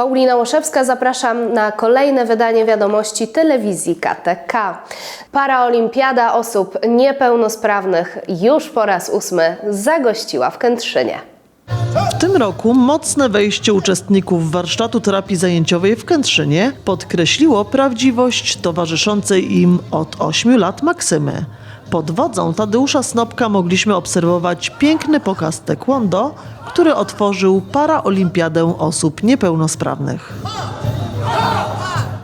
Paulina Łoszewska, zapraszam na kolejne wydanie wiadomości telewizji KTK. Paraolimpiada osób niepełnosprawnych już po raz ósmy zagościła w Kętrzynie. W tym roku mocne wejście uczestników warsztatu terapii zajęciowej w Kętrzynie podkreśliło prawdziwość towarzyszącej im od 8 lat Maksymy. Pod wodzą Tadeusza Snopka mogliśmy obserwować piękny pokaz taekwondo, który otworzył paraolimpiadę osób niepełnosprawnych.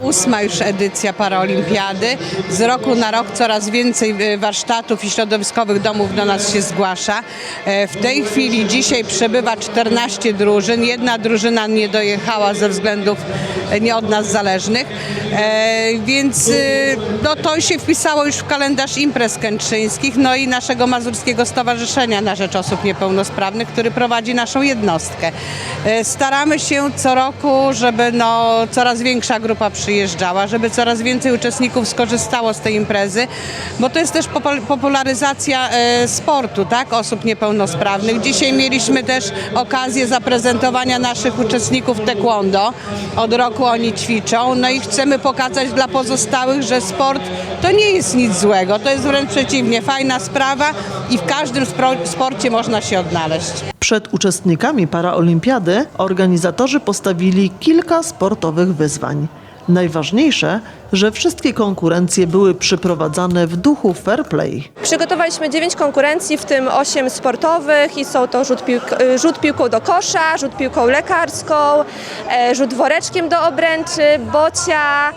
Ósma już edycja Paraolimpiady. Z roku na rok coraz więcej e, warsztatów i środowiskowych domów do nas się zgłasza. E, W tej chwili dzisiaj przebywa 14 drużyn. Jedna drużyna nie dojechała ze względów e, nie od nas zależnych, więc no, to się wpisało już w kalendarz imprez kętrzyńskich, no i naszego Mazurskiego Stowarzyszenia na Rzecz Osób Niepełnosprawnych, który prowadzi naszą jednostkę. Staramy się co roku, żeby no, coraz większa grupa przyjeżdżała, żeby coraz więcej uczestników skorzystało z tej imprezy, bo to jest też popularyzacja e, sportu, tak, osób niepełnosprawnych. Dzisiaj mieliśmy też okazję zaprezentowania naszych uczestników taekwondo. Od roku oni ćwiczą, no i chcemy pokazać dla pozostałych, że sport to nie jest nic złego, to jest wręcz przeciwnie, fajna sprawa i w każdym sporcie można się odnaleźć. Przed uczestnikami paraolimpiady organizatorzy postawili kilka sportowych wyzwań. Najważniejsze, że wszystkie konkurencje były przyprowadzane w duchu fair play. Przygotowaliśmy 9 konkurencji, w tym 8 sportowych i są to rzut, y, rzut piłką do kosza, rzut piłką lekarską, e, rzut woreczkiem do obręczy, bocia,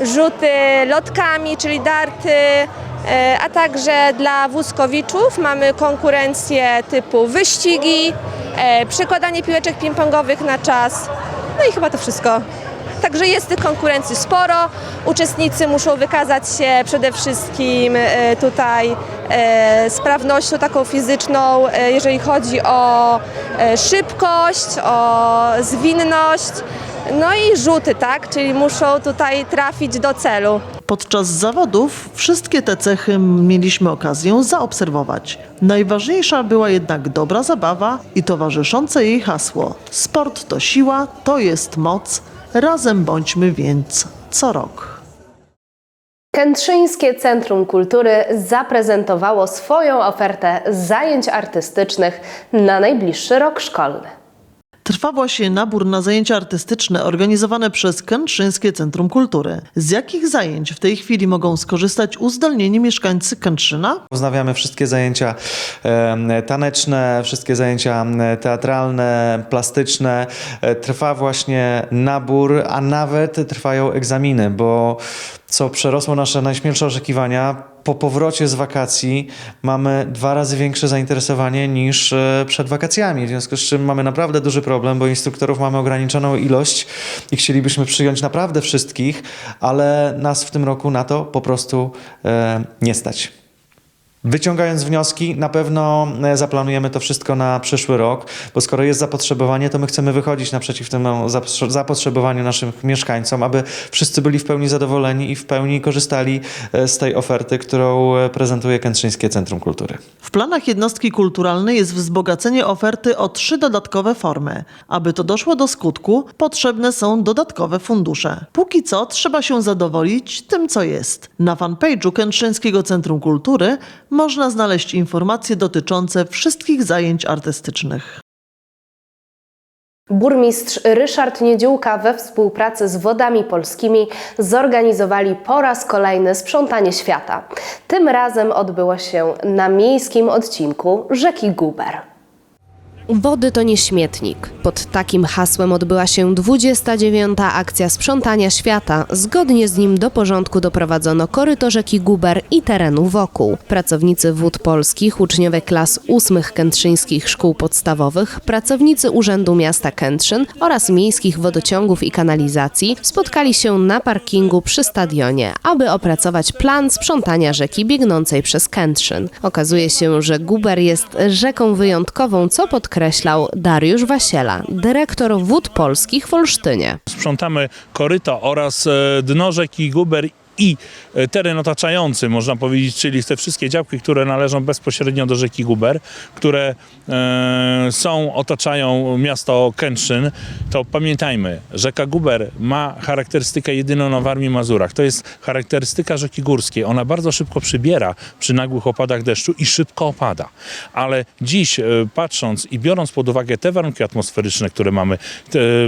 rzuty lotkami, czyli darty, e, a także dla wózkowiczów mamy konkurencje typu wyścigi, e, przekładanie piłeczek ping-pongowych na czas, no i chyba to wszystko. Także jest tych konkurencji sporo. Uczestnicy muszą wykazać się przede wszystkim e, tutaj e, sprawnością taką fizyczną, e, jeżeli chodzi o szybkość, o zwinność, no i rzuty, tak? Czyli muszą tutaj trafić do celu. Podczas zawodów wszystkie te cechy mieliśmy okazję zaobserwować. Najważniejsza była jednak dobra zabawa i towarzyszące jej hasło: Sport to siła, to jest moc, razem bądźmy więc co rok. Kętrzyńskie Centrum Kultury zaprezentowało swoją ofertę zajęć artystycznych na najbliższy rok szkolny. Trwa właśnie nabór na zajęcia artystyczne organizowane przez Kętrzyńskie Centrum Kultury. Z jakich zajęć w tej chwili mogą skorzystać uzdolnieni mieszkańcy Kętrzyna? Wznawiamy wszystkie zajęcia em, taneczne, wszystkie zajęcia teatralne, plastyczne. E, Trwa właśnie nabór, a nawet trwają egzaminy, bo co przerosło nasze najśmielsze oczekiwania, po powrocie z wakacji mamy dwa razy większe zainteresowanie niż e, przed wakacjami, w związku z czym mamy naprawdę duży problem, bo instruktorów mamy ograniczoną ilość i chcielibyśmy przyjąć naprawdę wszystkich, ale nas w tym roku na to po prostu e, nie stać. Wyciągając wnioski, na pewno e, zaplanujemy to wszystko na przyszły rok, bo skoro jest zapotrzebowanie, to my chcemy wychodzić naprzeciw temu zapotrze- zapotrzebowaniu naszym mieszkańcom, aby wszyscy byli w pełni zadowoleni i w pełni korzystali e, z tej oferty, którą e, prezentuje Kętrzyńskie Centrum Kultury. W planach jednostki kulturalnej jest wzbogacenie oferty o trzy dodatkowe formy. Aby to doszło do skutku, potrzebne są dodatkowe fundusze. Póki co trzeba się zadowolić tym, co jest. Na fanpage'u Kętrzyńskiego Centrum Kultury można znaleźć informacje dotyczące wszystkich zajęć artystycznych. Burmistrz Ryszard Niedziółka we współpracy z Wodami Polskimi zorganizowali po raz kolejny sprzątanie świata. Tym razem odbyło się na miejskim odcinku rzeki Guber. Wody to nie śmietnik. Pod takim hasłem odbyła się 29. akcja sprzątania świata. Zgodnie z nim do porządku doprowadzono koryto rzeki Guber i terenu wokół. Pracownicy wód polskich, uczniowie klas ósmych kętrzyńskich szkół podstawowych, pracownicy Urzędu Miasta Kętrzyn oraz miejskich wodociągów i kanalizacji spotkali się na parkingu przy stadionie, aby opracować plan sprzątania rzeki biegnącej przez Kętrzyn. Okazuje się, że Guber jest rzeką wyjątkową, co podkreślał Dariusz Wasiela, dyrektor wód polskich w Olsztynie. Sprzątamy koryto oraz e, dno rzeki Guber i e, teren otaczający, można powiedzieć, czyli te wszystkie działki, które należą bezpośrednio do rzeki Guber, które e, są, otaczają miasto Kętrzyn, to pamiętajmy, rzeka Guber ma charakterystykę jedyną na Warmii Mazurach. To jest charakterystyka rzeki górskiej. Ona bardzo szybko przybiera przy nagłych opadach deszczu i szybko opada. Ale dziś, e, patrząc i biorąc pod uwagę te warunki atmosferyczne, które mamy,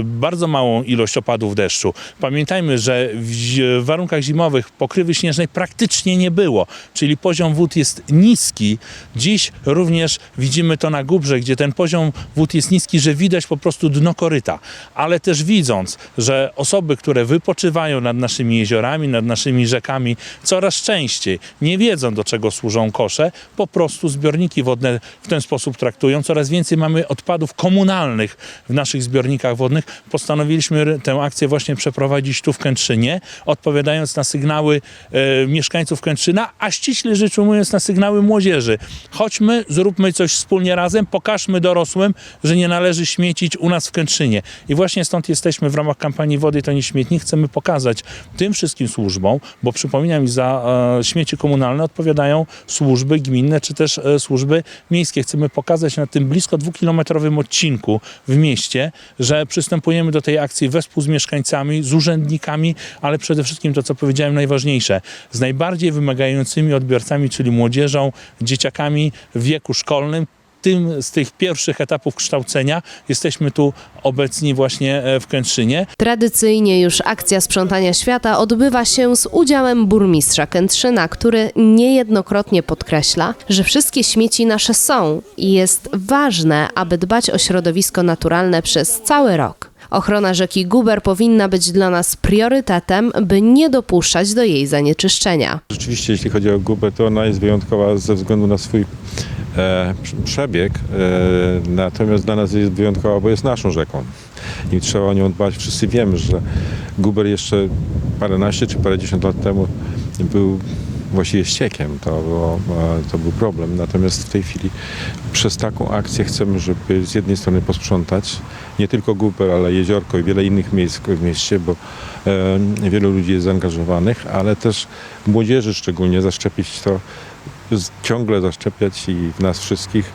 bardzo małą ilość opadów deszczu, pamiętajmy, że w warunkach zimowych pokrywy śnieżnej praktycznie nie było, czyli poziom wód jest niski. Dziś również widzimy to na Gubrze, gdzie ten poziom wód jest niski, że widać po prostu dno koryta. Ale też widząc, że osoby, które wypoczywają nad naszymi jeziorami, nad naszymi rzekami, coraz częściej nie wiedzą, do czego służą kosze, po prostu zbiorniki wodne w ten sposób traktują. Coraz więcej mamy odpadów komunalnych w naszych zbiornikach wodnych. Postanowiliśmy tę akcję właśnie przeprowadzić tu w Kętrzynie, odpowiadając na sygnały e, mieszkańców Kętrzyna, a ściśle rzecz ujmując na sygnały młodzieży. Chodźmy, zróbmy coś wspólnie razem, pokażmy dorosłym, że nie należy śmiecić u nas w Kętrzynie. I właśnie stąd jesteśmy w ramach kampanii Wody to nie śmietnik. Chcemy pokazać tym wszystkim służbom, bo przypominam, za e, śmieci komunalne odpowiadają służby gminne czy też e, służby miejskie. Chcemy pokazać na tym blisko dwukilometrowym odcinku w mieście, że przystępujemy do tej akcji wespół z mieszkańcami, z urzędnikami, ale przede wszystkim to, co powiedziałem, najważniejsze, z najbardziej wymagającymi odbiorcami, czyli młodzieżą, dzieciakami w wieku szkolnym, tym z tych pierwszych etapów kształcenia jesteśmy tu obecni właśnie e, w Kętrzynie. Tradycyjnie już akcja sprzątania świata odbywa się z udziałem burmistrza Kętrzyna, który niejednokrotnie podkreśla, że wszystkie śmieci nasze są i jest ważne, aby dbać o środowisko naturalne przez cały rok. Ochrona rzeki Guber powinna być dla nas priorytetem, by nie dopuszczać do jej zanieczyszczenia. Rzeczywiście, jeśli chodzi o Gubę, to ona jest wyjątkowa ze względu na swój e, przebieg, e, natomiast dla nas jest wyjątkowa, bo jest naszą rzeką i trzeba o nią dbać. Wszyscy wiemy, że Guber jeszcze paręnaście czy parędziesiąt lat temu był właściwie ściekiem, to, było, e, to był problem. Natomiast w tej chwili przez taką akcję chcemy, żeby z jednej strony posprzątać nie tylko Guber, ale jeziorko i wiele innych miejsc w mieście, bo e, wielu ludzi jest zaangażowanych, ale też młodzieży szczególnie zaszczepić to, ciągle zaszczepiać i w nas wszystkich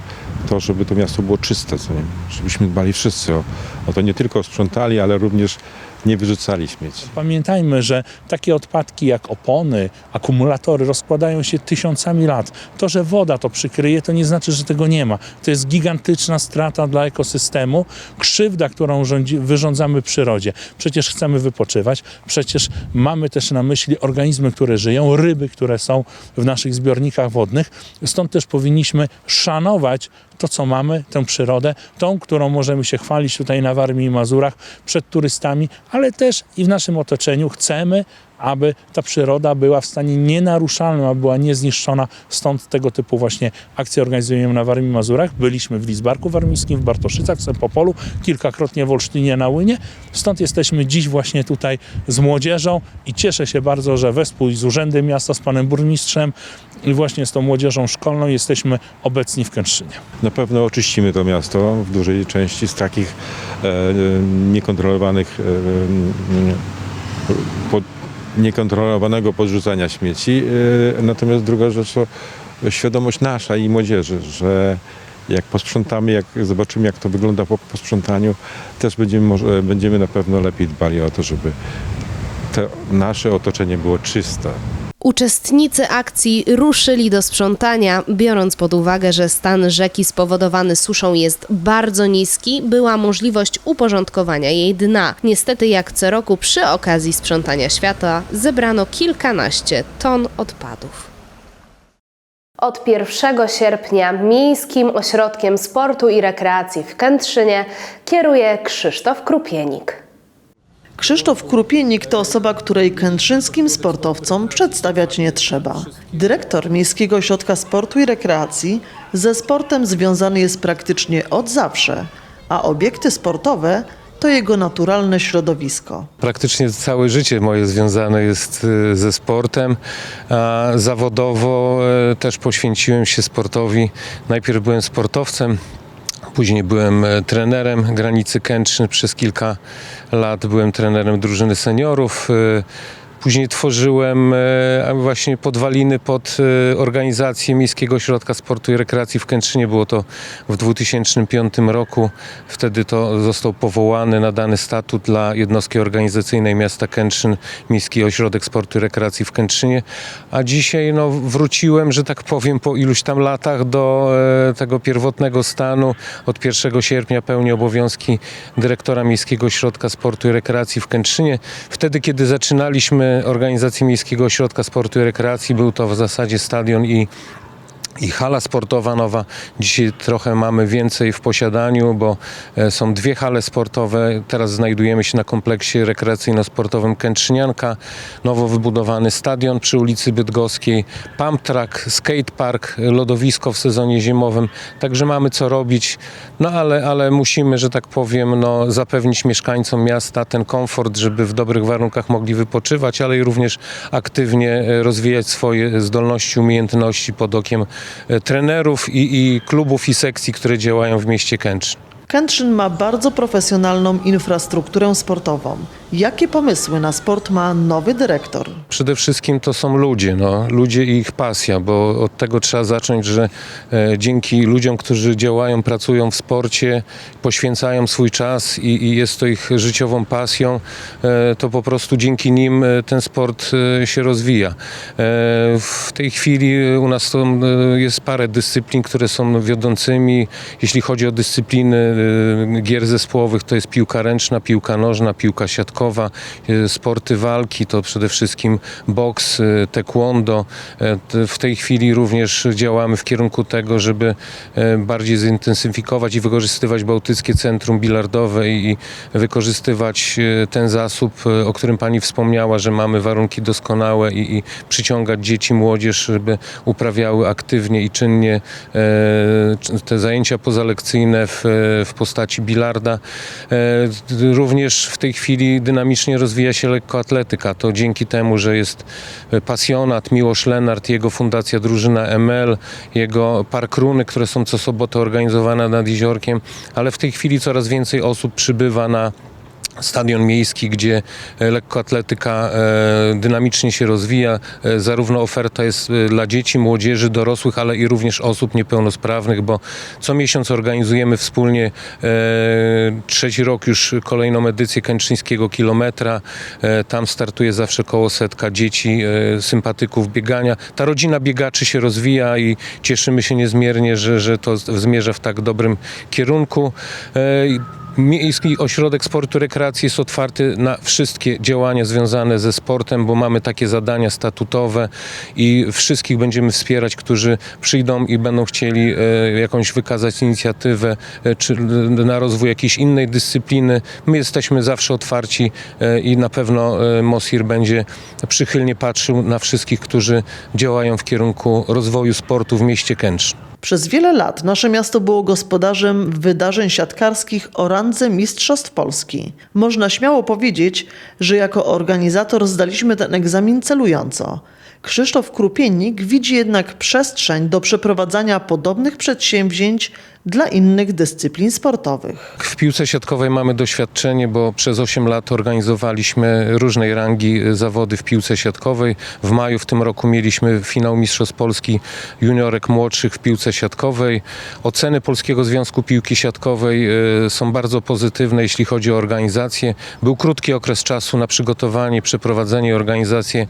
to, żeby to miasto było czyste, co nie? żebyśmy dbali wszyscy o, o to, nie tylko sprzątali, ale również nie wyrzucali śmieci. Pamiętajmy, że takie odpadki jak opony, akumulatory rozkładają się tysiącami lat. To, że woda to przykryje, to nie znaczy, że tego nie ma. To jest gigantyczna strata dla ekosystemu, krzywda, którą rządzi, wyrządzamy przyrodzie. Przecież chcemy wypoczywać, przecież mamy też na myśli organizmy, które żyją, ryby, które są w naszych zbiornikach wodnych. Stąd też powinniśmy szanować to, co mamy, tę przyrodę, tą, którą możemy się chwalić tutaj na Warmii i Mazurach przed turystami, ale też i w naszym otoczeniu chcemy, aby ta przyroda była w stanie nienaruszalnym, aby była niezniszczona. Stąd tego typu właśnie akcje organizujemy na Warmii Mazurach. Byliśmy w Lizbarku Warmińskim, w Bartoszycach, w Sempopolu, kilkakrotnie w Olsztynie na Łynie. Stąd jesteśmy dziś właśnie tutaj z młodzieżą i cieszę się bardzo, że wespół z Urzędem Miasta, z panem burmistrzem i właśnie z tą młodzieżą szkolną jesteśmy obecni w Kętrzynie. Na pewno oczyścimy to miasto w dużej części z takich e, e, niekontrolowanych e, niekontrolowanego podrzucania śmieci. Natomiast druga rzecz to świadomość nasza i młodzieży, że jak posprzątamy, jak zobaczymy jak to wygląda po posprzątaniu, też będziemy, będziemy na pewno lepiej dbali o to, żeby to nasze otoczenie było czyste. Uczestnicy akcji ruszyli do sprzątania, biorąc pod uwagę, że stan rzeki spowodowany suszą jest bardzo niski, była możliwość uporządkowania jej dna. Niestety, jak co roku przy okazji sprzątania świata zebrano kilkanaście ton odpadów. Od 1 sierpnia Miejskim Ośrodkiem Sportu i Rekreacji w Kętrzynie kieruje Krzysztof Krupienik. Krzysztof Krupienik to osoba, której kętrzyńskim sportowcom przedstawiać nie trzeba. Dyrektor Miejskiego Ośrodka Sportu i Rekreacji ze sportem związany jest praktycznie od zawsze, a obiekty sportowe to jego naturalne środowisko. Praktycznie całe życie moje związane jest y, ze sportem. Zawodowo e, też poświęciłem się sportowi. Najpierw byłem sportowcem, później byłem e, trenerem granicy Kętrzyn przez kilka lat. Byłem trenerem drużyny seniorów. Później tworzyłem e, właśnie podwaliny pod e, organizację Miejskiego Ośrodka Sportu i Rekreacji w Kętrzynie. Było to w 2005 roku. Wtedy to został powołany, nadany statut dla jednostki organizacyjnej miasta Kętrzyn, Miejski Ośrodek Sportu i Rekreacji w Kętrzynie. A dzisiaj no, wróciłem, że tak powiem, po iluś tam latach do e, tego pierwotnego stanu. Od 1 sierpnia pełni obowiązki dyrektora Miejskiego Ośrodka Sportu i Rekreacji w Kętrzynie. Wtedy, kiedy zaczynaliśmy organizację Miejskiego Ośrodka Sportu i Rekreacji, był to w zasadzie stadion i i hala sportowa nowa. Dzisiaj trochę mamy więcej w posiadaniu, bo e, są dwie hale sportowe. Teraz znajdujemy się na kompleksie rekreacyjno-sportowym Kętrzynianka. Nowo wybudowany stadion przy ulicy Bydgoskiej, pump track, lodowisko w sezonie zimowym. Także mamy co robić, no ale, ale musimy, że tak powiem, no, zapewnić mieszkańcom miasta ten komfort, żeby w dobrych warunkach mogli wypoczywać, ale i również aktywnie e, rozwijać swoje zdolności, umiejętności pod okiem trenerów i, i klubów i sekcji, które działają w mieście Kętrzyn. Kętrzyn ma bardzo profesjonalną infrastrukturę sportową. Jakie pomysły na sport ma nowy dyrektor? Przede wszystkim to są ludzie, no, ludzie i ich pasja, bo od tego trzeba zacząć, że e, dzięki ludziom, którzy działają, pracują w sporcie, poświęcają swój czas i, i jest to ich życiową pasją, e, to po prostu dzięki nim e, ten sport e, się rozwija. E, w tej chwili u nas to, e, jest parę dyscyplin, które są wiodącymi. Jeśli chodzi o dyscypliny e, gier zespołowych, to jest piłka ręczna, piłka nożna, piłka siatkowa, e, sporty walki, to przede wszystkim boks, e, taekwondo. E, W tej chwili również działamy w kierunku tego, żeby bardziej zintensyfikować i wykorzystywać Bałtyckie Centrum Bilardowe i wykorzystywać ten zasób, o którym Pani wspomniała, że mamy warunki doskonałe i, i przyciągać dzieci, młodzież, żeby uprawiały aktywnie i czynnie te zajęcia pozalekcyjne w, w postaci bilarda. Również w tej chwili dynamicznie rozwija się lekkoatletyka. To dzięki temu, że jest e, pasjonat Miłosz Lenart, jego fundacja Drużyna ML, jego park runy, które są co sobotę organizowane nad jeziorkiem, ale w tej chwili coraz więcej osób przybywa na Stadion miejski, gdzie e, lekkoatletyka e, dynamicznie się rozwija. E, Zarówno oferta jest dla dzieci, młodzieży, dorosłych, ale i również osób niepełnosprawnych, bo co miesiąc organizujemy wspólnie trzeci rok już kolejną edycję Kętrzyńskiego Kilometra. Tam startuje zawsze koło setka dzieci, sympatyków biegania. Ta rodzina biegaczy się rozwija i cieszymy się niezmiernie, że, że to zmierza w tak dobrym kierunku. Miejski Ośrodek Sportu Rekreacji jest otwarty na wszystkie działania związane ze sportem, bo mamy takie zadania statutowe i wszystkich będziemy wspierać, którzy przyjdą i będą chcieli e, jakąś wykazać inicjatywę e, czy na rozwój jakiejś innej dyscypliny. My jesteśmy zawsze otwarci e, i na pewno Mosir będzie przychylnie patrzył na wszystkich, którzy działają w kierunku rozwoju sportu w mieście Kętrzyn. Przez wiele lat nasze miasto było gospodarzem wydarzeń siatkarskich o randze Mistrzostw Polski. Można śmiało powiedzieć, że jako organizator zdaliśmy ten egzamin celująco. Krzysztof Krupiennik widzi jednak przestrzeń do przeprowadzania podobnych przedsięwzięć dla innych dyscyplin sportowych. W piłce siatkowej mamy doświadczenie, bo przez 8 lat organizowaliśmy różnej rangi zawody w piłce siatkowej. W maju w tym roku mieliśmy finał Mistrzostw Polski juniorek młodszych w piłce siatkowej. Oceny Polskiego Związku Piłki Siatkowej y, są bardzo pozytywne, jeśli chodzi o organizację. Był krótki okres czasu na przygotowanie, przeprowadzenie i organizację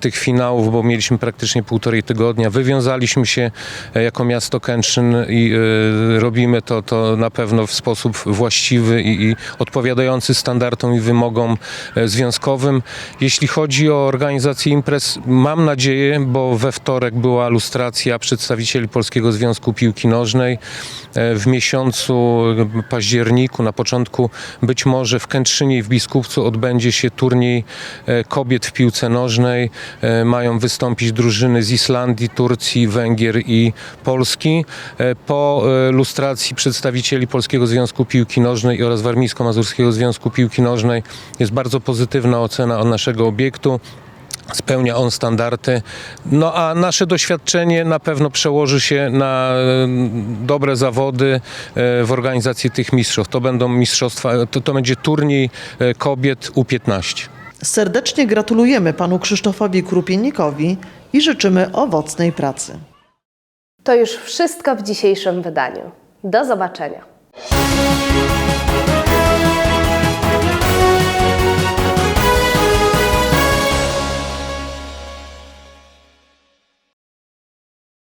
tych finałów, bo mieliśmy praktycznie półtorej tygodnia. Wywiązaliśmy się e, jako miasto Kętrzyn i e, robimy to, to na pewno w sposób właściwy i, i odpowiadający standardom i wymogom e, związkowym. Jeśli chodzi o organizację imprez, mam nadzieję, bo we wtorek była lustracja przedstawicieli Polskiego Związku Piłki Nożnej. E, W miesiącu październiku, na początku być może w Kętrzynie i w Biskupcu odbędzie się turniej e, kobiet w piłce nożnej. E, Mają wystąpić drużyny z Islandii, Turcji, Węgier i Polski. E, Po e, lustracji przedstawicieli Polskiego Związku Piłki Nożnej oraz Warmińsko-Mazurskiego Związku Piłki Nożnej jest bardzo pozytywna ocena od naszego obiektu. Spełnia on standardy. No a nasze doświadczenie na pewno przełoży się na dobre zawody e, w organizacji tych mistrzostw. To będą mistrzostwa, to, to będzie turniej e, kobiet U15. Serdecznie gratulujemy panu Krzysztofowi Krupiennikowi i życzymy owocnej pracy. To już wszystko w dzisiejszym wydaniu. Do zobaczenia.